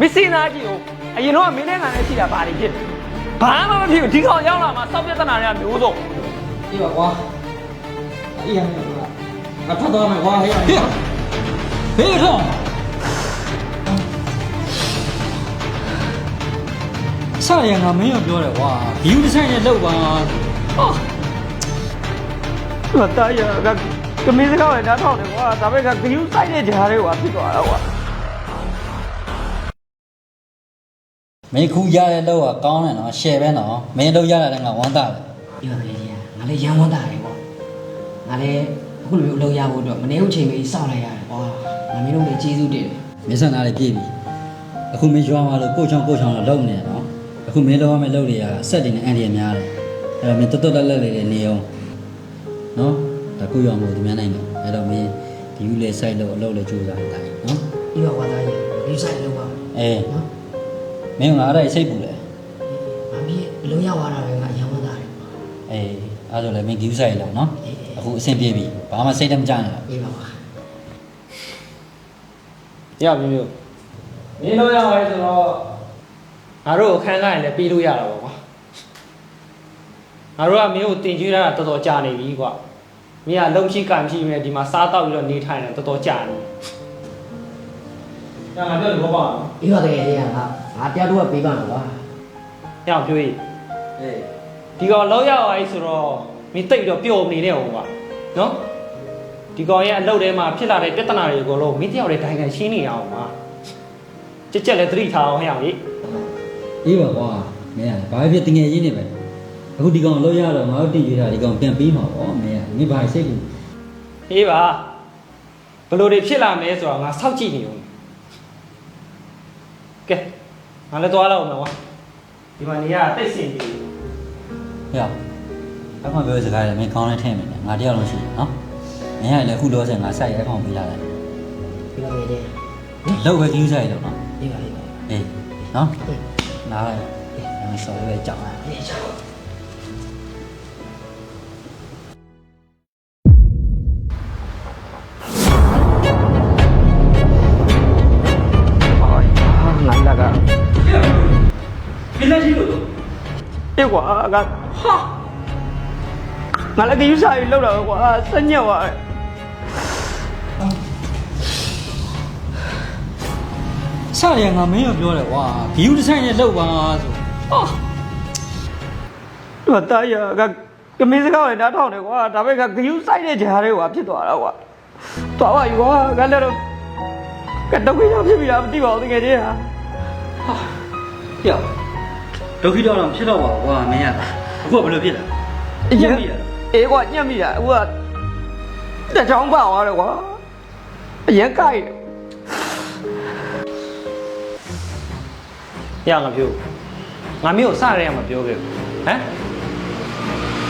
မစ်စင်သားကြီးကိုအရင်တော့မင်းနဲ့ငါနဲ့ရှိတာဘာတွေဖြစ်လဲဘာမှမဖြစ်ဘူးဒီကောင်ရောက်လာမှစောက်ပြဿနာတွေကမျိုးစုံအေးပါကွာအေးရမယ်ကွာငါထွက်သွားမယ်ကွာဟေးဟေးဟေးထောင်းဆရာငါမင်းရောပြောတယ်ကွာဘီယူဒီဇိုင်းနဲ့လောက်ပါဟောတာရကကမင်းစကားနဲ့နားထောင်တယ်ကွာဒါပေမဲ့ကဂယူးဆိုင်တဲ့ဂျားတွေကဖြစ်သွားတာကွာ မင်းခုရတဲ့လောက်ကကောင်းတယ်နော်ရှယ်ပဲနော်မင်းလောက်ရတာလည်းငါဝမ်းသာတယ်ဒီပါလေကြီးငါလည်းရမ်းဝမ်းသာတယ်ပေါ့ငါလည်းအခုလိုမျိုးအလုပ်ရဖို့အတွက်မနေဦးချိန်လေးစောင့်လိုက်ရတယ်ကွာငါမင်းတို့လည်းကျေးဇူးတင်တယ်မင်းစံသားလေးပြည့်ပြီအခုမင်းရွာမှာလို့ကိုချောင်းကိုချောင်းတော့လုံနေတယ်နော်အခုမင်းလောက်ရမယ့်လုပ်တွေကစက်တင်နဲ့အန်ဒီရများတယ်အဲ့တော့မင်းတော်တော်လက်လက်လေးနေအောင်နော်ဒါကိုရွာမို့ဒီများနိုင်တယ်အဲ့တော့မင်းဒီယူလေဆိုင်လို့အလုပ်လေကြိုးစားနေတယ်နော်ဒီပါဝါသားကြီးဒီဆိုင်လုပ်ပါအေးနော် မင်းကငါအဲ့ဒါစိတ်ပူတယ်ငါမင်းအလုပ်ရသွားတာပဲငါရမ်းဝမ်းသာတယ်အေးအဲ့ဒါလည်းမင်းဒီယူဆိုင်လို့နော်အခုအဆင်ပြေပြီဘာမှစိတ်တမကြနဲ့အေးပါပါရမျိုးမျိုးမင်းတို့ရပါတယ်ဆိုတော့ငါတို့အခန်းကားရင်လည်းပြီးလို့ရတာပေါ့ကွာငါတို့ကမင်းကိုတင်ကြွေးရတာတော်တော်ကြာနေပြီကွာမင်းကလုံရှိကံရှိမြဲဒီမှာစားတော့ပြီးတော့နေထိုင်တယ်တော်တော်ကြာနေညငါပြောလို့ဘောပါနော်ဒီပါတကယ်ကြီးကငါ ငါတရားတော့ပေးပါမှာကွာညောင်ပြောရေးအေးဒီကောင်လောက်ရပါပြီဆိုတော့မင်းတိတ်တော့ပျော်နေတယ်ဟိုကွာနော်ဒီကောင်ရဲ့အလုပ်ထဲမှာဖြစ်လာတဲ့ပြဿနာတွေအကုန်လုံးမင်းတယောက်တည်းဒိုင်ခံရှင်းနေရအောင်ပါကြက်ကြက်လည်းသတိထားအောင်ဟဲ့အောင်လေအေးပါကွာမင်းကဘာဖြစ်တငယ်ချင်းနေပဲအခုဒီကောင်လောက်ရတော့ငါတို့တင်ကြတာဒီကောင်ပြန်ပြီးမှာပေါ့မင်းကမင်းဘာစိတ်ပူအေးပါဘယ်လိုတွေဖြစ်လာမလဲဆိုတော့ငါစောင့်ကြည့်နေဦးကဲ ငါလည်းသွားလောက်အောင်မယ်ကွာဒီမှာနေရတိတ်ဆင်ပြီဟဲ့အမှပြောစကားလည်းမင်းကောင်းနေထင်မယ်ငါတယောက်လုံးရှိတယ်နော်မင်းကလည်းအခုလောဆယ်ငါစိုက်ရဲကောင်ပေးလာတယ်ဒီပါလေကြီးလောက်ပဲကြီးဆိုင်တော့နော်ဒီပါလေကြီးအေးနော်နားလိုက်မင်းစော်ရဲကြောက်လာအေးချောငါ အေးကွာငါဟာငါလည်းကယူစားပြီးလောက်တာပဲကွာစညက်သွားတယ်ဆရာငါမင်းရောပြောတယ်ကွာဘီယူဒီဇိုင်းနဲ့လောက်ပါဆိုတော့တာရကကမင်းစကားနဲ့နားထောင်တယ်ကွာဒါပေမဲ့ကဂယူးဆိုင်တဲ့ဂျားတွေကဖြစ်သွားတာကွာသွားပါယူကွာကလည်းတော့ကတော့ခိရောက်ဖြစ်ပြီလားမသိပါဘူးတကယ်တည်းဟာဟဲ့ ဒုက္ခိတော့တော့ဖြစ်တော့ပါကွာမင်းကအခုကဘယ်လိုဖြစ်လဲအရင်အေးကွာညက်မိတာအခုကတက်ချောင်းပါသွားတယ်ကွာအရင်ကြိုက်တယ်ရငါပြောငါမျိုးကိုစရဲမှာပြောခဲ့ဟမ်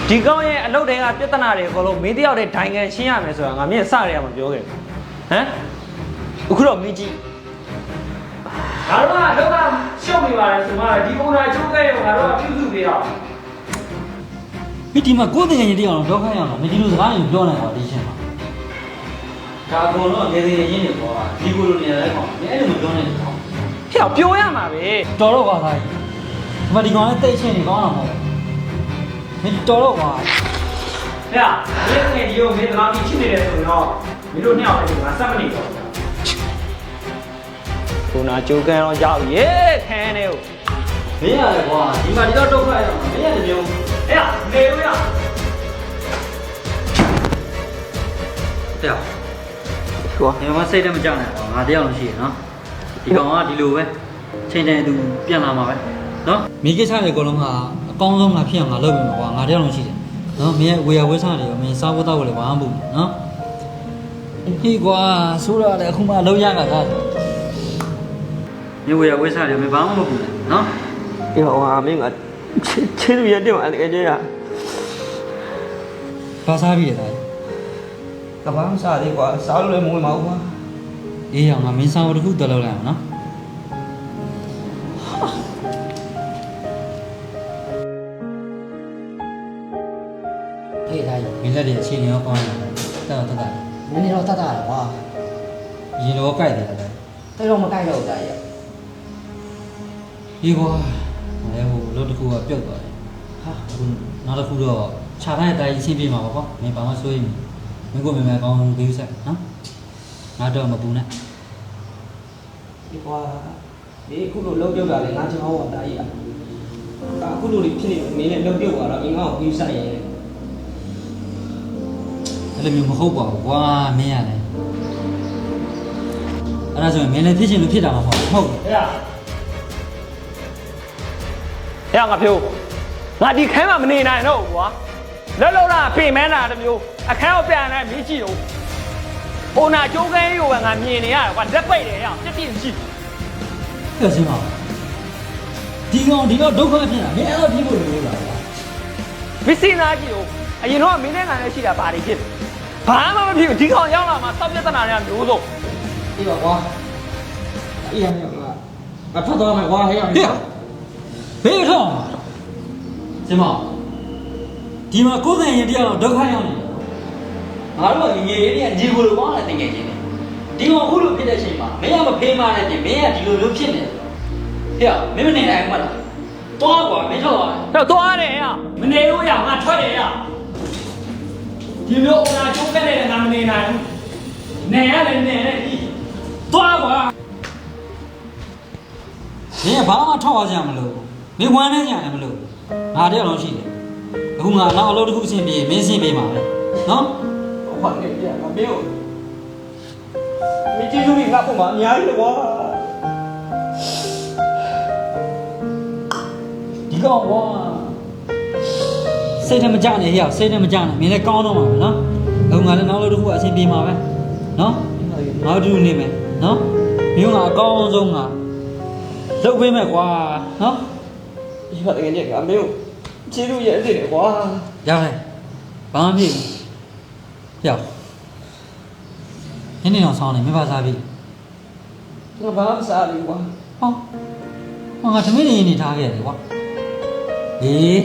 ဒီကောင်းရဲ့အလုပ်တွေကပြဿနာတွေအကုန်လုံးမင်းတယောက်တည်းဒိုင်ငံရှင်းရမယ်ဆိုတာငါမြင်စရဲမှာပြောခဲ့ဟမ်အခုတော့မင်းကြီးငါတို့ကတော့က ရှုပ်နေပါတယ်ဆိုမှဒီပုံစံချိုးခဲ့ရောငါတို့ကပြုစုပေးတော့မင်းဒီမှာကိုယ်တကယ်ကြီးတရားတော့ဒုက္ခရအောင်မင်းဒီလိုစကားတွေပြောနေတော့ဒီချင်းမှာဒါအကုန်လုံးငယ်ငယ်ရင်းနေကွာဒီကိုလိုနေရတဲ့ကောင်မင်းအဲ့လိုမပြောနဲ့ကောင်ဖျောက်ပြောရမှာပဲတော်တော့ကွာသားကြီးဒီမှာဒီကောင်လည်းတိတ်ချင်းနေကောင်းတာမဟုတ်ဘူးမင်းတော်တော့ကွာဟဲ့မင်းငယ်ဒီကိုမင်းတလားကြီးချစ်နေတယ်ဆိုရင်တော့မင်းတို့နှစ်ယောက်တည်းကစက်မနေတော့ဘူးခုနကြိုးကန်တော့ကြောက်ရေခန်းနေကို မင်းရတယ်ကွာဒီမှာဒီတော့ဒုက္ခရအောင်မင်းရတယ်မျိုးဟဲ့နေလို့ရတဲ့ဟိုဒီမှာစိတ်တမကြနဲ့ကွာငါတရားလုံးရှိရနော်ဒီကောင်ကဒီလိုပဲချိန်တိုင်းသူပြန်လာမှာပဲနော်မိကိစ္စတွေအကုန်လုံးကအကောင်းဆုံးငါဖြစ်အောင်ငါလုပ်ပြီမှာကွာငါတရားလုံးရှိတယ်နော်မင်းရဲ့ဝေယဝေးစားတွေရောမင်းစားဖို့တောက်ဖို့လည်းဘာမှမဘူးနော်ဒီကွာဆိုးရလည်းအခုမှလုံးရတာကမင်းဝေယဝေးစားတွေမင်းဘာမှမဘူးနော် ဒီဟောဟာမင်းကချစ်သူရတဲ့မှာတကယ်တည်းကဘာစားပြီလဲကဘာမှစားသေးကွာစားလို့လည်းမဝင်ပါဘူးကွာအေးအောင်ငါမင်းစားဖို့တစ်ခုတော်လောက်လိုက်အောင်နော်ဟေးသားကြီးမင်းလက်တွေအခြေအနေရောကောင်းတယ်တော်တော်တော်နည်းနည်းတော့တတ်တာကွာရင်တော့ကြိုက်တယ်လေတဲ့တော့မကြိုက်တော့ဘူးသားကြီးဟအေးကွာ အဲဟိုလို့တစ်ခုကပြုတ်သွားတယ်ဟာအခုနောက်တစ်ခုတော့ခြားတိုင်းအတိုင်းအဆင်ပြေမှာပါကွာမင်းဘာမှစိုးရိမ်မင်းကိုမင်းမကောင်းဘေးဆက်နော်ငါတော့မပူနဲ့ဒီကွာဒီအခုလိုလုံးပြုတ်တာလေငါချောင်းအောင်တားရအခုလိုဖြစ်နေမင်းနဲ့လုံးပြုတ်သွားတော့အင်းငါ့ကိုပြီးဆိုင်ရဲအဲ့လိုမျိုးမဟုတ်ပါဘူးကွာမင်းရတယ်အဲ့ဒါဆိုရင်မင်းလည်းဖြစ်ချင်လို့ဖြစ်တာမှာမဟုတ်ဘူးဟုတ်ဟဲ့ ဟဲ့ငါဖြိုးငါဒီခဲမှာမနေနိုင်တော့ဘူးကွာလောလောလာပြင်မဲတာတစ်မျိုးအခန်းကိုပြန်လိုက်မြည်ကြည့်တော့ဟိုနာကျိုးကန်းကြီးကိုပဲငါမြင်နေရတယ်ကွာလက်ပိတ်တယ်ရအောင်ပြည့်ပြည့်ကြည့်ပြောစင်းပါဒီကောင်ဒီတော့ဒုက္ခဖြစ်တာမင်းအဲ့လိုဖြစ်ဖို့လိုလားကွာမစင်သားကြည့်တော့အရင်တော့မင်းနဲ့ငါနဲ့ရှိတာဘာတွေဖြစ်ဘာမှမဖြစ်ဘူးဒီကောင်ရောက်လာမှစောက်ပြဿနာတွေကမျိုးစုံဒီပါကွာအေးရမြောက်ကငါထွက်သွားမယ်ကွာဟဲ့အောင်ဟေ့ ဘေးထောင်းစင်မဒီမှာကိုယ်တိုင်ရင်တရားတော့ဒုက္ခရောက်နေတယ်ငါတို့ကငငယ်လေးတွေကညီကိုလိုကောင်းတယ်တကယ်ချင်းတယ်ဒီကောင်အခုလိုဖြစ်တဲ့အချိန်မှာမင်းကမဖေးမနဲ့ပြင်မင်းကဒီလိုမျိုးဖြစ်နေတယ်ဟဲ့မင်းမနေနိုင်ဘူးမလားတွားကွာမင်းထွက်သွားတယ်တော့သွားတယ်ရမနေလို့ရငါထွက်တယ်ရဒီလိုအနာကျိုးကန်းနေတဲ့ငါမနေနိုင်ဘူးနေရတယ်နေရတယ်ဒီသွားကွာမင်းကဘာမှထောက်ရကြမလို့ မင်းဝမ်းနေကြတယ်မလို့ငါတယောက်လုံးရှိတယ်အခုငါနောက်အလုပ်တစ်ခုအဆင်ပြေမင်းအဆင်ပြေမှာပဲနော်ဘာနေပြငါမင်းကိုမင်းကျေးဇူးကြီးငါ့ပုံမှာအများကြီးလေကွာဒီကောင်ကွာစိတ်ထဲမကြနဲ့ဟဲ့စိတ်ထဲမကြနဲ့မင်းလည်းကောင်းတော့မှာပဲနော်အခုငါလည်းနောက်အလုပ်တစ်ခုအဆင်ပြေမှာပဲနော်ငါတို့နေမယ်နော်မင်းကအကောင်းဆုံးကလုပ်ပေးမယ်ကွာနော် ဒီပါတကယ်ကြီးငါမင်းကိုကျေးဇူးရဲ့အစ်တယ်ကွာရတယ်ဘာမှမဖြစ်ဘူးရောက်နင်းနေအောင်ဆောင်းနေမင်းပါစားပြီငါဘာမှမစားဘူးကွာဟောဟောငါသမီးနေနေထားခဲ့တယ်ကွာဟေး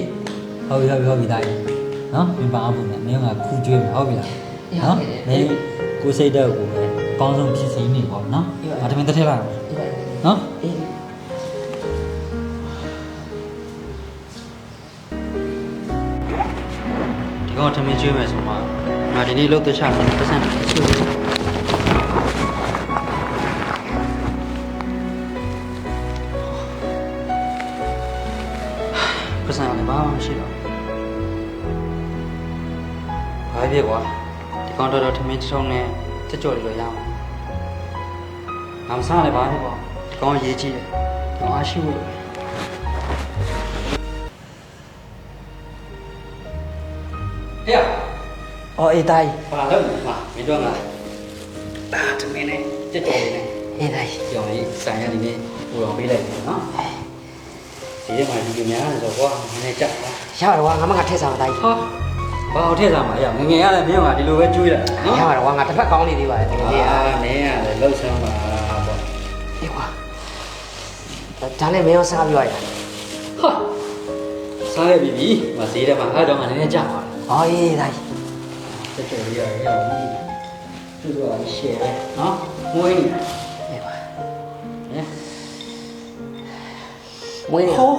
ဟုတ်ပြီဟုတ်ပြီဟုတ်ပြီဒါကြီးနော်မင်းပါအောင်မယ်မင်းကခူးကျွေးမယ်ဟုတ်ပြီလားနော်မင်းကိုစိတ်တော့ကိုပဲအကောင်းဆုံးဖြစ်စီနေပေါ့နော်ငါသမီးတစ်ထည့်လိုက်နော်အေး ကောင်သမီးကျွေးမယ်ဆိုမှငါဒီနေ့လုတ်တခြားပတ်စံတစ်ချို့ပတ်စံလည်းဘာမှမရှိတော့ဘာဖြစ်ကွာဒီကောင်တော်တော်သမီးတစ်ထုံနဲ့တက်ကြော်လေးလို့ရအောင်ငါမစားလည်းဘာဖြစ်ကွာဒီကောင်ရေးကြည့်တယ်ဒီကောင်အားရှိဖို့ လို့ဟဲ့အော်အေးတိုင်းဘာလို့လဲမင်းတို့ကအာသမင်းနဲ့ကြက်တော်လေးနဲ့အေးတိုင်းကြောင်လေးဆိုင်ရဒီနေ့ပူတော်ပေးလိုက်တယ်နော်ဒီထဲမှာဒီကများဆိုတော့ကွာနည်းနည်းကြက်ပါရပါတယ်ကွာငါမငါထည့်စားတိုင်းဟာဘာအောင်ထည့်စားမှာရငငယ်ရတယ်မင်းကဒီလိုပဲကျွေးတာနော်ရပါတယ်ကွာငါတစ်ဖက်ကောင်းနေသေးပါတယ်တကယ်ကြီးအာနင်းရတယ်လှုပ်ဆမ်းပါပေါ့အေးကွာဒါနဲ့မင်းရောစားပြီးတော့ရဟာစားရပြီပြီမဈေးထဲမှာအဲ့တော့မှနည်းနည်းကြပါ အော်အေးတိုင်းတက်တော်လေးရရအောင်သူတို့ကရှယ်ပဲနော်မွေးနေအေးကွာဟဲ့မွေးနေဟော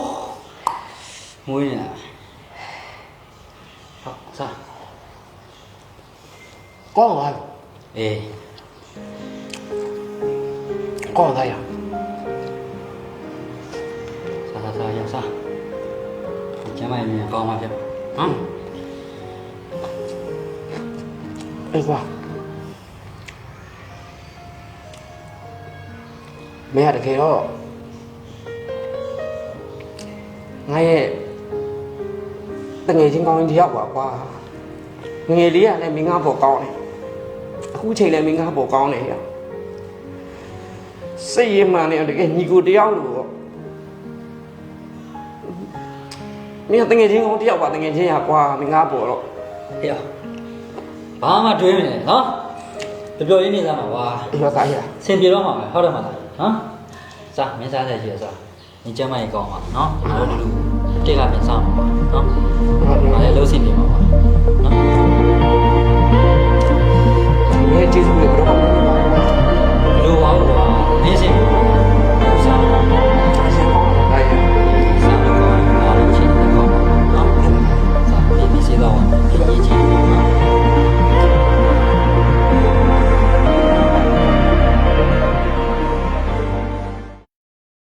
မွေးနေတာဟုတ်စားကောင်းသွားအေးကောင်းသွားရစားစားစားရစားကျမရဲ့မြန်ကောင်းပါဖြစ်နော် အေးကွာမင်းကတကယ်တော့ငါရဲ့တငယ်ချင်းကောင်းရင်တယောက်ပါကွာငယ်လေးကလည်းမင်းငါ့ပေါ်ကောင်းတယ်အခုချိန်လည်းမင်းငါ့ပေါ်ကောင်းတယ်ရစိတ်ရမှန်နေတကယ်ညီကိုတယောက်လို့ပေါ့မင်းကတငယ်ချင်းကောင်းတယောက်ပါတငယ်ချင်းရကွာမင်းငါ့ပေါ်တော့ဟေ့ ဘာမှတွေးမနေနော်တပြောရင်းနေသားမှာကွာဒီတော့သားရစင်ပြေတော့မှာပဲဟုတ်တယ်မလားနော်စားမင်းစားတယ်ရှိရစား你ကျမကြီးကောင်းပါနော်ငါတို့လူတိတ်ကပြန်စားမှာပါနော်ငါလည်းလုံးစင်နေမှာပါနော်မင်းကျေးဇူးတွေဘယ်တော့